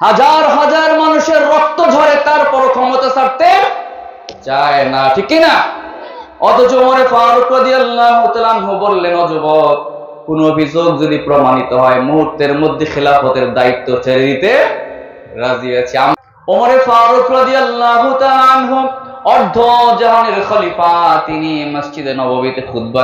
হাজার হাজার মানুষের রক্ত ঝরে তারপর ক্ষমতা ছাড়তে চায় না, ঠিক না অথচ ওমরে ফারুক বললেন, ও যুবক, কোন অভিযোগ যদি প্রমাণিত হয়, মুহূর্তের মধ্যে খেলাফতের দায়িত্ব ছেড়ে দিতে রাজি আছি। ওমরে ফারুক অর্ধ জাহানের খলিফা, তিনি মসজিদে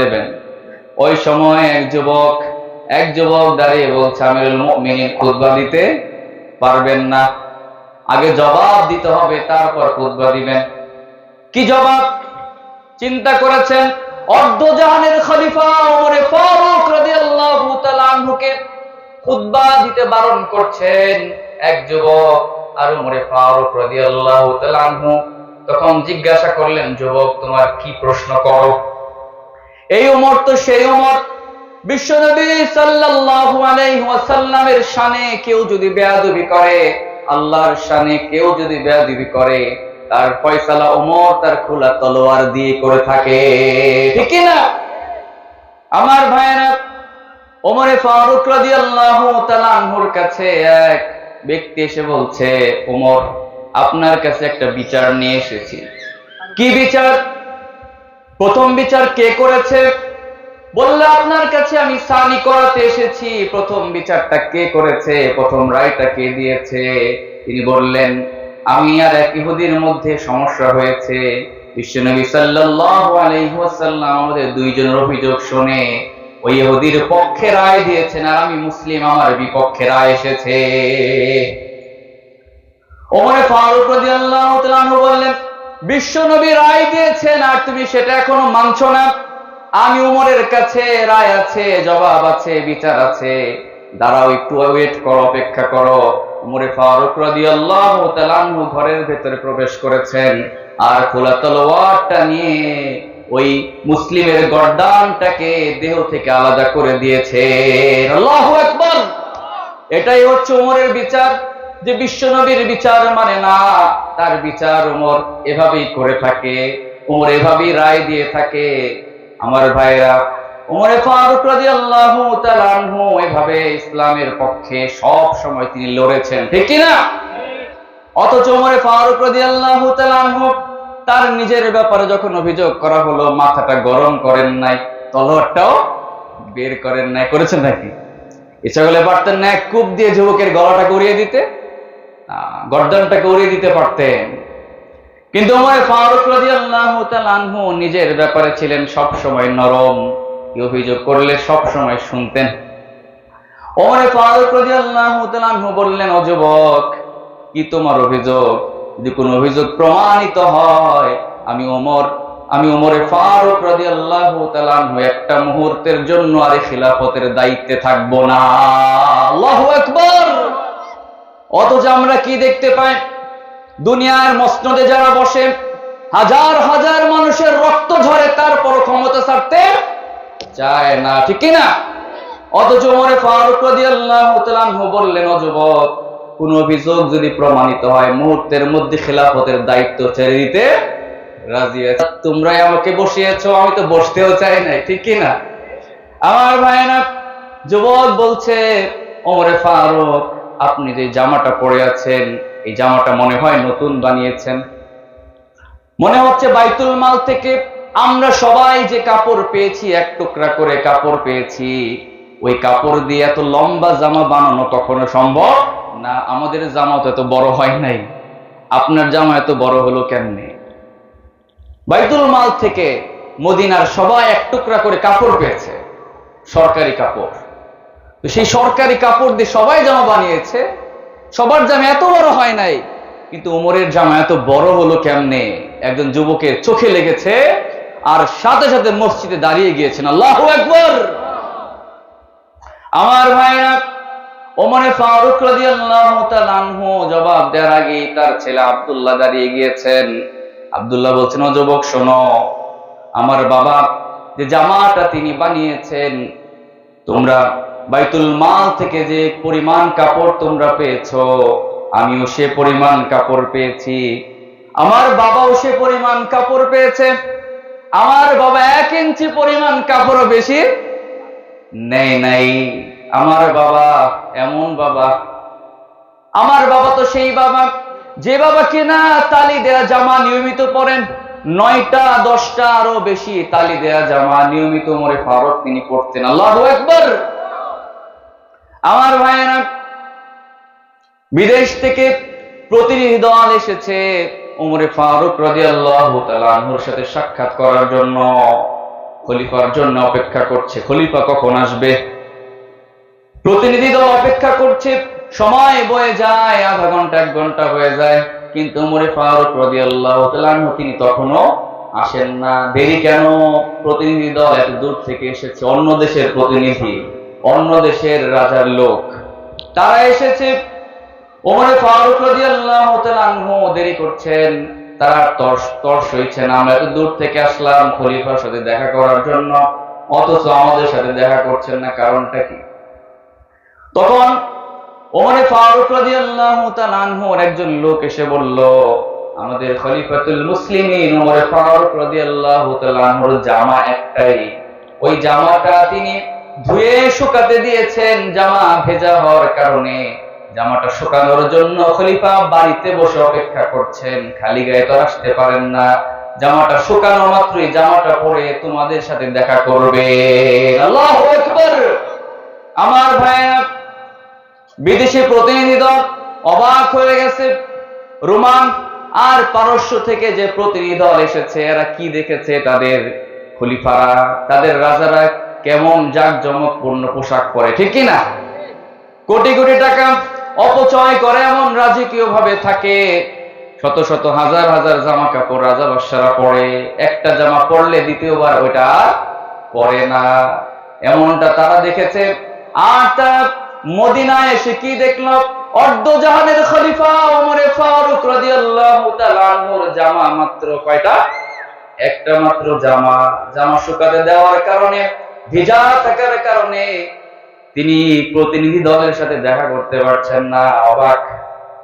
দেবেন। ওই সময় এক যুবক এক যুবক দাঁড়িয়ে বলছে, আমিরুল মুমিনিন দিতে পারবেন না। আগে জবাব দিতে হবে, তারপর খুতবা দিবেন। কি জবাব? চিন্তা করেছেন? অর্ধজাহানের খলিফা ওমরে ফারুক রাদিয়াল্লাহু দিতে বারণ করছেন। এক যুবক আর ওমরে ফারুক রাদিয়াল্লাহু তাআলা আনহু তখন জিজ্ঞাসা করলেন, যুবক, তোমার কি প্রশ্ন করো? এই ওমর তো সেই ওমর। বিশ্বনবী সাল্লাল্লাহু আলাইহি ওয়াসাল্লামের শানে কেউ যদি বেয়াদবি করে, আল্লাহর শানে কেউ যদি বেয়াদবি করে, তার ফয়সালা ওমর তার খোলা তলোয়ার দিয়ে করে থাকে। ঠিক না? আমার ভাইয়েরা, ওমরে ফারুক রাদিয়াল্লাহু তাআলা আনহুর কাছে এক ব্যক্তি এসে বলছে, ওমর, আপনার কাছে একটা বিচার নিয়ে এসেছি। কি বিচার? প্রথম বিচার কে করেছে? বললে, আপনার কাছে আমি সানি করাতে এসেছি। প্রথম বিচারটা কে করেছে? প্রথম রায়টা কে দিয়েছে? তিনি বললেন, আমি আর এক ইহুদির মধ্যে সমস্যা হয়েছে। বিশ্বনবী সাল্লাল্লাহু আলাইহি ওয়াসাল্লাম আমাদের দুইজনের অভিযোগ শুনে। ওই ইহুদির পক্ষে রায় দিয়েছেন আর আমি মুসলিম, আমার বিপক্ষে রায় এসেছে। ওমরে ফারুক রাদিয়াল্লাহু তাআলা বললেন বিশ্ব নবী রায় দিয়েছেন আর তুমি সেটা এখনও মানছো না। আমি উমরের কাছে রায় আছে, জবাব আছে, বিচার আছে। দাঁড়াও একটু ওয়েট করো, অপেক্ষা করো। উমরে ফারুক রাদিয়াল্লাহু তাআলা ঘরের ভেতরে প্রবেশ করেছেন। আর খোলা তলোয়ারটা নিয়ে ওই মুসলিমের গর্দানটাকে দেহ থেকে আলাদা করে দিয়েছে আল্লাহু আকবার! এটাই হচ্ছে উমরের বিচার। যে বিশ্বনবীর বিচার মানে না, তার বিচার উমর এভাবেই করে থাকে। উমর এভাবেই রায় দিয়ে থাকে। আমার ভাইরা উমরে ফারুক রাদিয়াল্লাহু তাআলা আনহু এভাবে ইসলামের পক্ষে সব সময় তিনি লড়েছেন, ঠিক কি না অথচ উমরে ফারুক রাদিয়াল্লাহু তাআলা আনহু তার নিজের ব্যাপারে যখন অভিযোগ করা হলো, মাথাটা গরম করেন নাই, তলোয়ারটাও বের করেন নাই, করেছেন নাকি? ইচ্ছা করলে পারতেন না কূপ দিয়ে যুবকের গলাটাকে উড়িয়ে দিতে গর্দনটাকে উড়িয়ে দিতে পারতেন। কিন্তু উমর ফারুক রাদিয়াল্লাহু তাআলা আনহু নিজের ব্যাপারে ছিলেন সব সময় নরম অভিযোগ করলে সব সময় শুনতেন। ওমর ফারুক রাদিয়াল্লাহু তাআলা আনহু বললেন, ও যুবক, কি তোমার অভিযোগ? যদি কোনো অভিযোগ প্রমাণিত হয়, আমি ওমর আমি ওমরে ফারুক রাদিয়াল্লাহু তাআলা আনহু একটা মুহূর্তের জন্য আর খিলাফতের দায়িত্বে থাকব না। আল্লাহু আকবার! অথচ আমরা কি দেখতে পাই? দুনিয়ার মসনদে যারা বসে, হাজার হাজার মানুষের রক্ত ঝরে তারপর ক্ষমতা ছাড়তে চায় না, ঠিক কি না অথচ ওমরে ফারুক বললেন, ও যুবক, কোন অভিযোগ যদি প্রমাণিত হয়, মুহূর্তের মধ্যে খেলাফতের দায়িত্ব ছেড়ে দিতে রাজি আছে। তোমরাই আমাকে বসিয়েছো, আমি তো বসতেও চাই নাই, ঠিক কি না আমার ভাইনা যুবক বলছে, ওমরে ফারুক, আপনি যে জামাটা পরে আছেন এই জামাটা মনে হয় নতুন বানিয়েছেন। মনে হচ্ছে বাইতুল মাল থেকে আমরা সবাই যে কাপড় পেয়েছি, এক টুকরা করে কাপড় পেয়েছি। ওই কাপড় দিয়ে এত লম্বা জামা বানানো কখনো সম্ভব? না, আমাদের জামা তো এত বড় হয় নাই। আপনার জামা এত বড় হলো কেমনে? বাইতুল মাল থেকে মদিনার সবাই এক টুকরা করে কাপড় পেয়েছে, সরকারি কাপড়। সেই সরকারি কাপড় দিয়ে সবাই জামা বানিয়েছে সবার জামা এত বড় হয় নাই। কিন্তু উমরের জামা এত বড় হলো কেমনে? একজন যুবকের চোখে লেগেছে আর সাথে সাথে মসজিদে দাঁড়িয়ে গিয়েছেন। আল্লাহ একবার আমার ভাইরা, ওমরে ফারুক জবাব দেওয়ার আগে তার ছেলে আব্দুল্লাহ দাঁড়িয়ে গিয়েছেন। আব্দুল্লাহ বলছেন, ও যুবক, শোনো, আমার বাবা যে জামাটা তিনি বানিয়েছেন, তোমরা বাইতুল মাল থেকে যে পরিমাণ কাপড় তোমরা পেয়েছ, আমিও সে পরিমাণ কাপড় পেয়েছি। আমার বাবাও সে পরিমাণ কাপড় পেয়েছে। আমার বাবা এক ইঞ্চি পরিমাণ কাপড়ও বেশি নেই নাই। আমার বাবা এমন বাবা। আমার বাবা তো সেই বাবা। যে বাবা কিনা তালি দেয়া জামা নিয়মিত পরেন, নয়টা, দশটা আরও বেশি তালি দেয়া জামা নিয়মিত মরে ফারুক তিনি পড়তেন। আল্লাহ একবার আমার ভাইয়েরা, বিদেশ থেকে প্রতিনিধি দল এসেছে উমরে ফারুক রাদিয়াল্লাহু সাথে সাক্ষাৎ করার জন্য। খলিফার জন্য অপেক্ষা করছে। খলিফা কখন আসবে? প্রতিনিধি দল অপেক্ষা করছে। সময় বয়ে যায়, আধা ঘণ্টা, এক ঘণ্টা হয়ে যায়। কিন্তু উমরে ফারুক রাদিয়াল্লাহু তাআলা তিনি তখনো আসেন না। দেরি কেন? প্রতিনিধি দল এত দূর থেকে এসেছে, অন্য দেশের প্রতিনিধি। অন্য দেশের রাজার লোক। তারা এসেছে। ওমরে ফারুক রাদিয়াল্লাহু তাআলা আনহু দেরি করছেন। তারা তর্স তর্স হইছেন। আমরা এত দূর থেকে আসলাম খলিফার সাথে দেখা করার জন্য। অথচ আমাদের সাথে দেখা করছেন না কারণটা কি? তখন ওমরে ফারুক রাদিয়াল্লাহু তাআলা আনহুর একজন লোক এসে বলল, আমাদের খলিফাতুল মুসলিমিন ওমরে ফারুক রাদিয়াল্লাহু তাআলা আনহুর জামা একটাই। ওই জামাটা তিনি ধুয়ে শুকাতে দিয়েছেন জামা ভেজা হওয়ার কারণে। জামাটা শুকানোর জন্য খলিফা বাড়িতে বসে অপেক্ষা করছেন, খালি গায়ে তো আসতে পারেন না। জামাটা শুকানো মাত্রই জামাটা পরে তোমাদের সাথে দেখা করবে। আমার ভাইয়া বিদেশি প্রতিনিধি দল অবাক হয়ে গেছে। রোমান আর পারস্য থেকে যে প্রতিনিধি দল এসেছে, এরা কি দেখেছে তাদের খলিফারা, তাদের রাজারা কেমন জাঁকজমকপূর্ণ পোশাক পরে, ঠিক কি না? কোটি কোটি টাকা অপচয় করে এমন রাজকীয় ভাবে থাকে, শত শত হাজার হাজার জামা কাপড় রাজা বাদশারা পরে, একটা জামা পরলে দ্বিতীয়বার ওইটা পরে না। এমনটা তারা দেখেছে। আর তারা মদিনায় এসে কি দেখল? অর্ধ জাহানের খলিফা ওমরে ফারুক রাদিয়াল্লাহু তাআলা আনহুর জামা মাত্র কয়টা? একটা মাত্র জামা। জামা শুকাতে দেওয়ার কারণে ভিজা থাকার কারণে তিনি প্রতিনিধি দলের সাথে দেখা করতে পারছেন না, অবাক।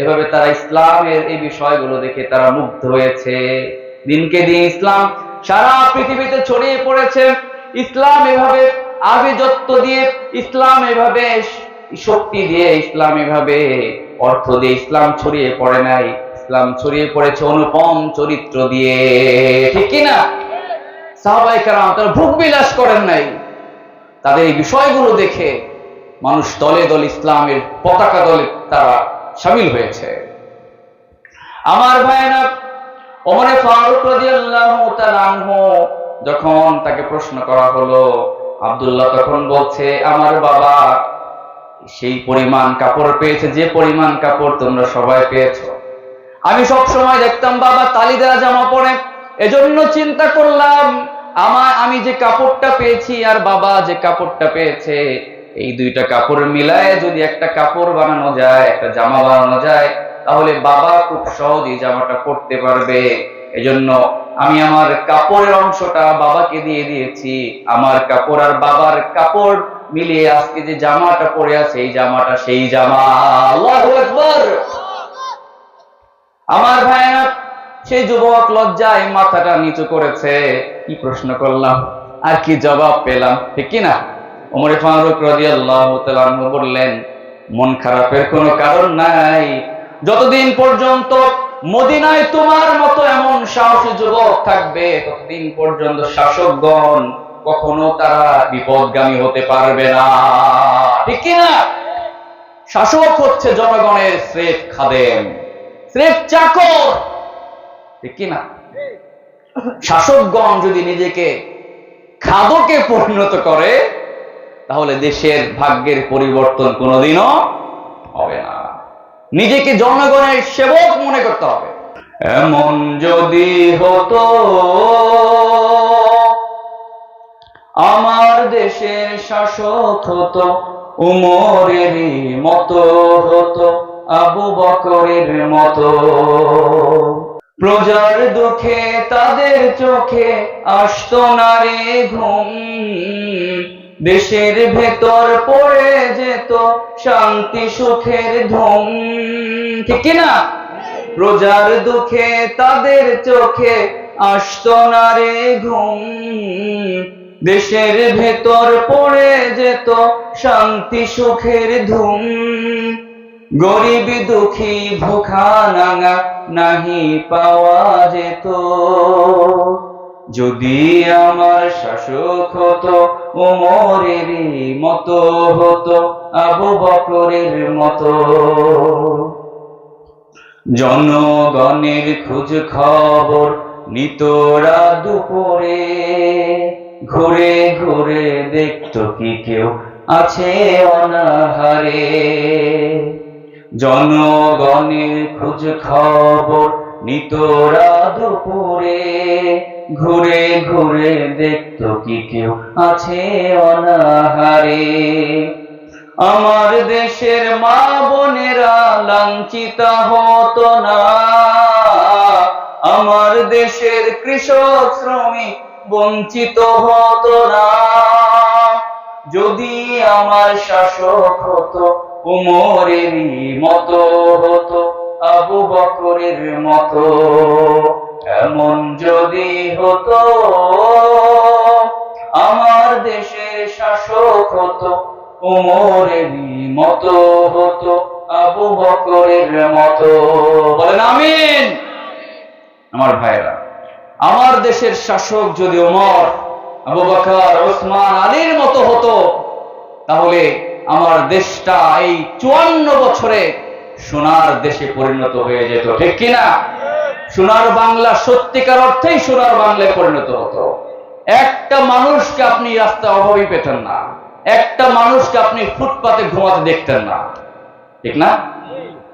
এভাবে তারা ইসলামের এই বিষয়গুলো দেখে তারা মুগ্ধ হয়েছে। দিনকে দিন ইসলাম সারা পৃথিবীতে ছড়িয়ে পড়েছে। ইসলাম এভাবে আভিজাত্য দিয়ে, ইসলাম এভাবে শক্তি দিয়ে, ইসলাম এভাবে অর্থ দিয়ে ইসলাম ছড়িয়ে পড়ে নাই। ইসলাম ছড়িয়ে পড়েছে অনুপম চরিত্র দিয়ে। ঠিক কি না সাহাবাই কারাম, তারা ভোগ বিলাস করেন নাই। তাদের এই বিষয়গুলো দেখে মানুষ দলে দলে ইসলামের পতাকা দলে তারা সামিল হয়েছে। আমার ভাইয়েরা, ওমরে ফারুক যখন তাকে প্রশ্ন করা হলো, আব্দুল্লাহ তখন বলছে, আমার বাবা সেই পরিমাণ কাপড় পেয়েছে, যে পরিমাণ কাপড় তোমরা সবাই পেয়েছ। আমি সব সময় দেখতাম বাবা তালি দেওয়া জামা পরে। এজন্য চিন্তা করলাম আমার, আমি যে কাপড়টা পেয়েছি আর বাবা যে কাপড়টা পেয়েছে, এই দুইটা কাপড় মিলায় যদি একটা কাপড় বানানো যায়, একটা জামা বানানো যায়, তাহলে বাবা খুব সহজেই জামাটা পরতে পারবে। এজন্য আমি আমার কাপড়ের অংশটা বাবাকে দিয়ে দিয়েছি। আমার কাপড় আর বাবার কাপড় মিলিয়ে আজকে যে জামাটা পরে আছে, এই জামাটা সেই জামা। আল্লাহু আমার ভাইয়া সেই যুবক লজ্জায় মাথাটা নিচু করেছে। কি প্রশ্ন করলাম? আর কি জবাব পেলাম? ঠিক কি না? ওমরে ফারুক রাদিয়াল্লাহু তাআলা বললেন, মন খারাপের কোনো কারণ নাই। যতদিন পর্যন্ত মদিনায় তোমার মতো এমন সাহসী যুবক থাকবে, ততদিন পর্যন্ত শাসকগণ কখনো তারা বিপদগামী হতে পারবে না। ঠিক কি না? শাসক হচ্ছে জনগণের স্রেফ খাদেম, স্রেফ চাকর। ঠিক কি না। শাসকগণ যদি নিজেকে খাদকে পরিণত করে, তাহলে দেশের ভাগ্যের পরিবর্তন কোনোদিনও হবে না। নিজেকে জনগণের সেবক মনে করতে হবে। এমন যদি হতো, আমার দেশের শাসক হতো, উমরেরই মতো হতো, আবু বকরের মতো। প্রজার দুঃখে তাদের চোখে আসতো না রে ঘুম। দেশের ভেতর পড়ে যেত শান্তি সুখের ধুম। ঠিক না প্রজার দুঃখে তাদের চোখে আসতো না রে ঘুম। দেশের ভেতর পড়ে যেত শান্তি সুখের ধুম। গরিব দুঃখী ভুখা নাঙা নাহি পাওয়া যেত। যদি আমার শাসক হতো ওমরেরই মতো হতো, আবু বকরের মতো। জনগণের খোঁজ খবর নিতরা দুপুরে। ঘুরে ঘুরে দেখতো কি কেউ আছে অনাহারে। জনগণের খোঁজ খবর নিতরা দুপুরে ঘুরে ঘুরে দেখতো কি কেউ আছে অনাহারে। আমার দেশের মা বোনেরা লাঞ্ছিত হতো না। আমার দেশের কৃষক শ্রমিক বঞ্চিত হতো না। যদি আমার শাসক হতো উমরেরই মতো হতো, আবু বকরের মতো। এমন যদি হতো, আমার দেশের শাসক হতো উমরেরই মতো হতো, আবু বকরের মতো। বলেন আমিন। আমার ভাইরা আমার দেশের শাসক যদি ওমর আবু বকর, ওসমান, আলীর মতো হতো, তাহলে আমার দেশটা এই চুয়ান্ন বছরে সোনার দেশে পরিণত হয়ে যেত, ঠিক কিনা? সোনার বাংলা সত্যিকার অর্থেই সোনার বাংলায় পরিণত হতো। একটা মানুষকে আপনি রাস্তা অভাবই পেতেন না। একটা মানুষকে আপনি ফুটপাতে ঘুমাতে দেখতেন না। ঠিক না?